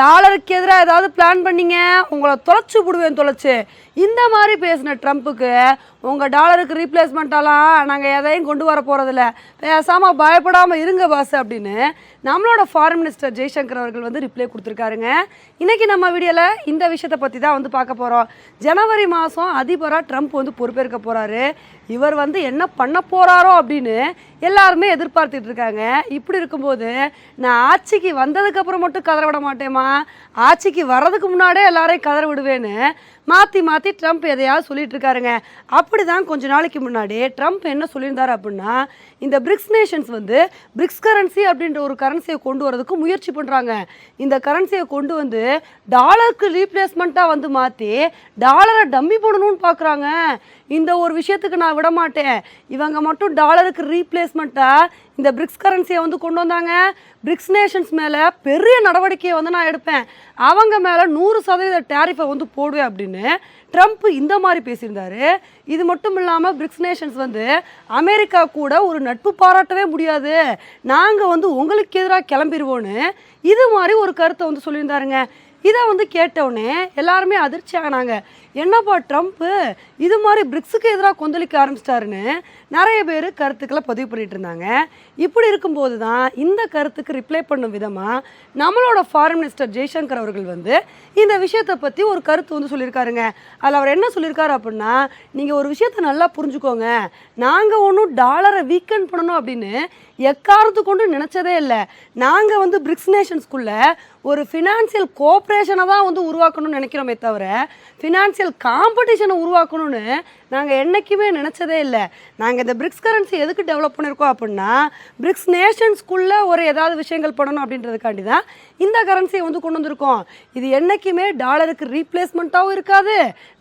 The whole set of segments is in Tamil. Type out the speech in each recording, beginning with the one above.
டாலருக்கு எதிராக ஏதாவது பிளான் பண்ணீங்க? உங்களை தொலைச்சு விடுவேன் தொலைச்சு. இந்த மாதிரி பேசின ட்ரம்ப்புக்கு உங்கள் டாலருக்கு ரீப்ளேஸ்மெண்ட்டாலாம் நாங்கள் எதையும் கொண்டு வர போகிறதில்ல பேசாமல் பயப்படாமல் இருங்க பாஸ் அப்படின்னு நம்மளோட ஃபாரின் மினிஸ்டர் ஜெய்சங்கர் அவர்கள் வந்து ரிப்ளை கொடுத்துருக்காருங்க. இன்றைக்கி நம்ம வீடியோவில் இந்த விஷயத்தை பற்றி தான் வந்து பார்க்க போகிறோம் ஜனவரி மாதம் அதிபராக ட்ரம்ப் வந்து பொறுப்பேற்க போகிறாரு இவர் வந்து என்ன பண்ண போகிறாரோ அப்படின்னு எல்லாருமே எதிர்பார்த்துட்டு இருக்காங்க. இப்படி இருக்கும்போது நான் ஆட்சிக்கு வந்ததுக்கப்புறம் மட்டும் கதற விட மாட்டேம்மா ஆட்சிக்கு வர்றதுக்கு முன்னாடியே எல்லாரையும் கதற விடுவேன்னு மாற்றி மாற்றி ட்ரம்ப் எதையாவது சொல்லிட்டு இருக்காருங்க. அப்படி தான் கொஞ்ச நாளைக்கு முன்னாடி ட்ரம்ப் என்ன சொல்லியிருந்தார் அப்படின்னா இந்த பிரிக்ஸ் நேஷன்ஸ் வந்து பிரிக்ஸ் கரன்சி அப்படின்ற ஒரு கரன்சியை கொண்டு வரதுக்கு முயற்சி பண்ணுறாங்க இந்த கரன்சியை கொண்டு வந்து டாலருக்கு ரீப்ளேஸ்மெண்ட்டாக வந்து மாற்றி டாலரை டம்மி போடணும்னு பார்க்குறாங்க இந்த ஒரு விஷயத்துக்கு நான் விட மாட்டேன் இவங்க மட்டும் டாலருக்கு ரீப்ளேஸ்மெண்ட்டாக இந்த பிரிக்ஸ் கரன்சியை வந்து கொண்டு வந்தாங்க. பிரிக்ஸ் நேஷன்ஸ் மேலே பெரிய நடவடிக்கையை வந்து நான் எடுப்பேன். அவங்க மேலே நூறு சதவீத டேரிஃபை வந்து போடுவேன் அப்படின்னு ட்ரம்ப் இந்த மாதிரி பேசியிருந்தாரு. இது மட்டும் இல்லாமல் பிரிக்ஸ் நேஷன்ஸ் வந்து அமெரிக்கா கூட ஒரு நட்பு பாராட்டவே முடியாது. நாங்கள் வந்து உங்களுக்கு எதிராக கிளம்பிடுவோன்னு இது மாதிரி ஒரு கருத்தை வந்து சொல்லியிருந்தாருங்க. இதை வந்து கேட்டவுடனே எல்லாருமே அதிர்ச்சி ஆனாங்க. என்னப்பா ட்ரம்ப்பு? இது மாதிரி பிரிக்ஸுக்கு எதிராக கொந்தளிக்க ஆரம்பிச்சிட்டாருன்னு நிறைய பேர் கருத்துக்களை பதிவு பண்ணிட்டு இருந்தாங்க. இப்படி இருக்கும்போது தான் இந்த கருத்துக்கு ரிப்ளை பண்ணும் விதமாக நம்மளோட ஃபாரின் மினிஸ்டர் ஜெய்சங்கர் அவர்கள் வந்து இந்த விஷயத்தை பற்றி ஒரு கருத்து வந்து சொல்லியிருக்காருங்க. அதில் அவர் என்ன சொல்லியிருக்காரு அப்படின்னா நீங்கள் ஒரு விஷயத்தை நல்லா புரிஞ்சுக்கோங்க. நாங்கள் ஒன்றும் டாலரை வீக்கன் பண்ணணும் அப்படின்னு எக்காரத்து கொண்டு நினச்சதே இல்லை. நாங்கள் வந்து பிரிக்ஸ் நேஷன்ஸ்குள்ளே ஒரு ஃபினான்சியல் கோஆப்ரேஷனை தான் வந்து உருவாக்கணும்னு நினைக்கிறோமே தவிர ஃபினான்சியல் காம்படிஷனை உருவாக்கணும்னு நாங்கள் என்றைக்குமே நினச்சதே இல்லை. நாங்கள் இந்த பிரிக்ஸ் கரன்சி எதுக்கு டெவலப் பண்ணியிருக்கோம் அப்படின்னா பிரிக்ஸ் நேஷன்ஸ்குள்ளே ஒரு ஏதாவது விஷயங்கள் பண்ணணும் அப்படின்றதுக்காண்டி தான் இந்த கரன்சியை வந்து கொண்டு வந்திருக்கோம். இது என்றைக்குமே டாலருக்கு ரீப்ளேஸ்மெண்ட்டாகவும் இருக்காது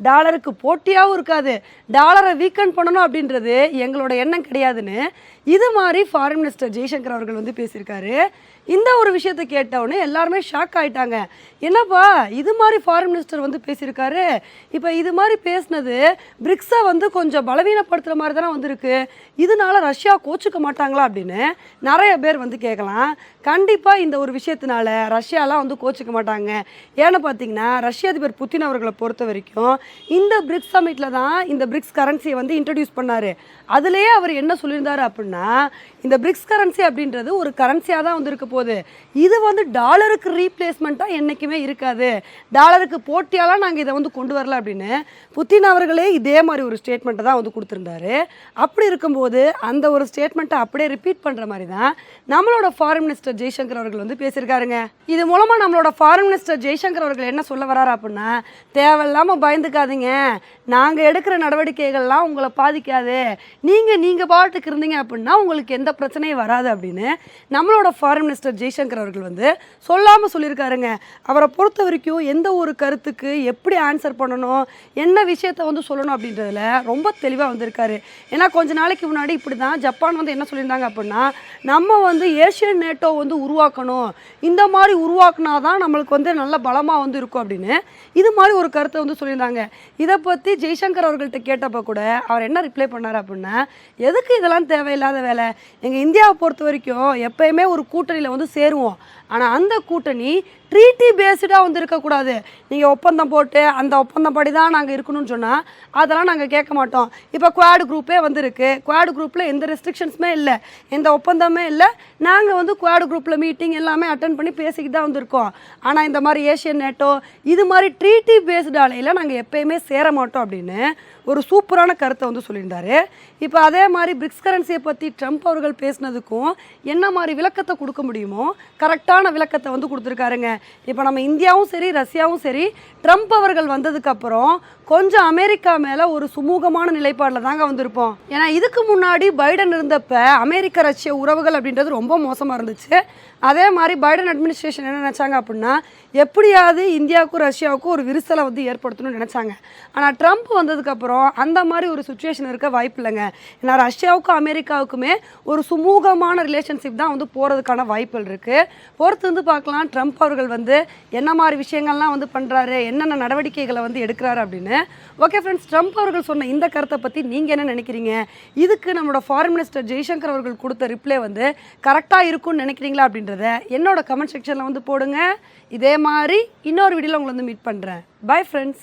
டாலருக்கு போட்டியாகவும் இருக்காது. டாலரை வீக்கன் பண்ணணும் அப்படின்றது எங்களோட எண்ணம் கிடையாதுன்னு இது மாதிரி ஃபாரின் மினிஸ்டர் ஜெய்சங்கர் அவர்கள் வந்து பேசியிருக்காரு. இந்த ஒரு விஷயத்தை கேட்டவுடனே எல்லாருமே ஷாக் ஆயிட்டாங்க. என்னப்பா இது மாதிரி ஃபாரின் மினிஸ்டர் வந்து பேசியிருக்காரு. இப்போ இது மாதிரி பேசினது பிரிக்ஸை வந்து கொஞ்சம் பலவீனப்படுத்துகிற மாதிரி தானே வந்திருக்கு. இதனால ரஷ்யா கோச்சுக்க மாட்டாங்களா அப்படின்னு நிறைய பேர் வந்து கேட்கலாம். கண்டிப்பாக இந்த ஒரு விஷயத்தினால ரஷ்யாலாம் வந்து கோச்சிக்க மாட்டாங்க. ஏன்னு பார்த்தீங்கன்னா ரஷ்ய அதிபர் புத்தின் அவர்களை பொறுத்த வரைக்கும் இந்த பிரிக்ஸ் சமிட்டில் தான் இந்த பிரிக்ஸ் கரன்சியை வந்து இன்ட்ரடியூஸ் பண்ணார். அதுலேயே அவர் என்ன சொல்லியிருந்தாரு அப்படின்னா இந்த பிரிக்ஸ் கரன்சி அப்படின்றது ஒரு கரன்சியாக தான் வந்து இருக்க போகுது. இது வந்து டாலருக்கு ரீப்ளேஸ்மெண்ட்டாக என்றைக்குமே இருக்காது. டாலருக்கு போட்டியாலாம் நாங்கள் இதை வந்து கொண்டு வரல அப்படின்னு புத்தின் அவர்களே இதே மாதிரி ஒரு ஸ்டேட்மெண்ட்டை தான் வந்து கொடுத்துருந்தாரு. அப்படி இருக்கும்போது அந்த ஒரு ஸ்டேட்மெண்ட்டை அப்படியே ரிப்பீட் பண்ணுற மாதிரி தான் நம்மளோட ஃபாரின் மினிஸ்டர் ஜெய்சங்கர் அவர்கள் வந்து பேசியிருக்காருங்க. இது மூலமாக நம்மளோட ஃபாரின் மினிஸ்டர் ஜெய்சங்கர் அவர்கள் என்ன சொல்ல வராரு அப்படின்னா தேவையில்லாமல் பயந்துக்காதீங்க. நாங்கள் எடுக்கிற நடவடிக்கைகள்லாம் உங்களை பாதிக்காது. நீங்கள் நீங்கள் பாட்டுக்கு இருந்தீங்க அப்படின்னா உங்களுக்கு எந்த பிரச்சனையும் வராது அப்படின்னு நம்மளோட ஃபாரின் மினிஸ்டர் ஜெய்சங்கர் அவர்கள் வந்து சொல்லாமல் சொல்லியிருக்காருங்க. அவரை பொறுத்த வரைக்கும் எந்த ஒரு கருத்துக்கு எப்படி ஆன்சர் பண்ணணும் என்ன விஷயத்தை வந்து சொல்லணும் அப்படின்றதுல ரொம்ப தெளிவாக வந்திருக்காரு. ஏன்னா கொஞ்ச நாளைக்கு முன்னாடி இப்படி தான் ஜப்பான் வந்து என்ன சொல்லியிருந்தாங்க அப்படின்னா நம்ம வந்து ஏஷியன் நேட்டோ வந்து உருவாக்கணும். இந்த மாதிரி உருவாக்குனா தான் நம்மளுக்கு வந்து நல்ல பலமாக வந்து இருக்கும் அப்படின்னு இது மாதிரி ஒரு கருத்தை வந்து சொல்லியிருந்தாங்க. இதை பற்றி ஜெய்சங்கர் அவர்கள்ட்ட கேட்டப்போ கூட அவர் என்ன ரிப்ளை பண்ணார் அப்படின்னா எதுக்கு இதெல்லாம் தேவையில்லாத வேலை? எங்கள் இந்தியாவை பொறுத்த வரைக்கும் எப்பயுமே ஒரு கூட்டணியில் வந்து சேருவோம். ஆனால் அந்த கூட்டணி ட்ரீட்டி பேஸ்டாக வந்து இருக்கக்கூடாது. நீங்கள் ஒப்பந்தம் போட்டு அந்த ஒப்பந்தம் படி தான் நாங்கள் இருக்கணும்னு சொன்னால் அதெல்லாம் நாங்கள் கேட்க மாட்டோம். இப்போ குவாடு குரூப்பே வந்திருக்கு குவாடு குரூப்பில் எந்த ரெஸ்ட்ரிக்ஷன்ஸுமே இல்லை. எந்த ஒப்பந்தமே இல்லை. நாங்கள் வந்து குவாடு குரூப்பில் மீட்டிங் எல்லாமே அட்டன் பண்ணி பேசிக்கிட்டு தான் வந்திருக்கோம். ஆனால் இந்த மாதிரி ஏஷியன் நேட்டோ இது மாதிரி ட்ரீட்டி பேஸ்டு ஆலையில் நாங்கள் எப்பயுமே சேர மாட்டோம் அப்படின்னு ஒரு சூப்பரான கருத்தை வந்து சொல்லியிருந்தாரு. இப்போ அதே மாதிரி பிரிக்ஸ் கரன்சியை பற்றி ட்ரம்ப் அவர்கள் பேசினதுக்கும் என்ன மாதிரி விளக்கத்தை கொடுக்க முடியுமோ கரெக்டான விளக்கத்தை வந்து கொடுத்துருக்காருங்க. இப்போ நம்ம இந்தியாவும் சரி ரஷ்யாவும் சரி ட்ரம்ப் அவர்கள் வந்ததுக்கப்புறம் கொஞ்சம் அமெரிக்கா மேலே ஒரு சுமூகமான நிலைப்பாடில் தாங்க வந்திருப்போம். ஏன்னா இதுக்கு முன்னாடி பைடன் இருந்தப்ப அமெரிக்க ரஷ்ய உறவுகள் அப்படின்றது ரொம்ப மோசமாக இருந்துச்சு. அதே மாதிரி பைடன் அட்மினிஸ்ட்ரேஷன் என்ன நினச்சாங்க அப்படின்னா எப்படியாவது இந்தியாவுக்கும் ரஷ்யாவுக்கும் ஒரு விரிசலை வந்து ஏற்படுத்தணும்னு நினச்சாங்க. ஆனால் ட்ரம்ப் வந்ததுக்கப்புறம் அந்த மாதிரி ஒரு சுச்சுவேஷன் இருக்க வாய்ப்பு இல்லைங்க. ஏன்னா ரஷ்யாவுக்கும் அமெரிக்காவுக்குமே ஒரு சுமூகமான ரிலேஷன்ஷிப் தான் வந்து போகிறதுக்கான வாய்ப்புகள் இருக்குது பொறுத்து வந்து பார்க்கலாம் ட்ரம்ப் அவர்கள் வந்து என்ன மாதிரி விஷயங்கள்லாம் வந்து பண்ணுறாரு என்னென்ன நடவடிக்கைகளை வந்து எடுக்கிறாரு அப்படின்னு. ஓகே ஃப்ரெண்ட்ஸ் ட்ரம்ப் அவர்கள் சொன்ன இந்த கருத்தை பற்றி நீங்கள் என்ன நினைக்கிறீங்க? இதுக்கு நம்மளோட ஃபாரின் மினிஸ்டர் ஜெய்சங்கர் அவர்கள் கொடுத்த ரிப்ளை வந்து கரெக்டாக இருக்கும்னு நினைக்கிறீங்களா அப்படின்றத என்னோட கமெண்ட் செக்ஷனில் வந்து போடுங்க. இதே மாதிரி இன்னொரு வீடியோவில் உங்களை வந்து மீட் பண்ணுறேன் பை ஃப்ரெண்ட்ஸ்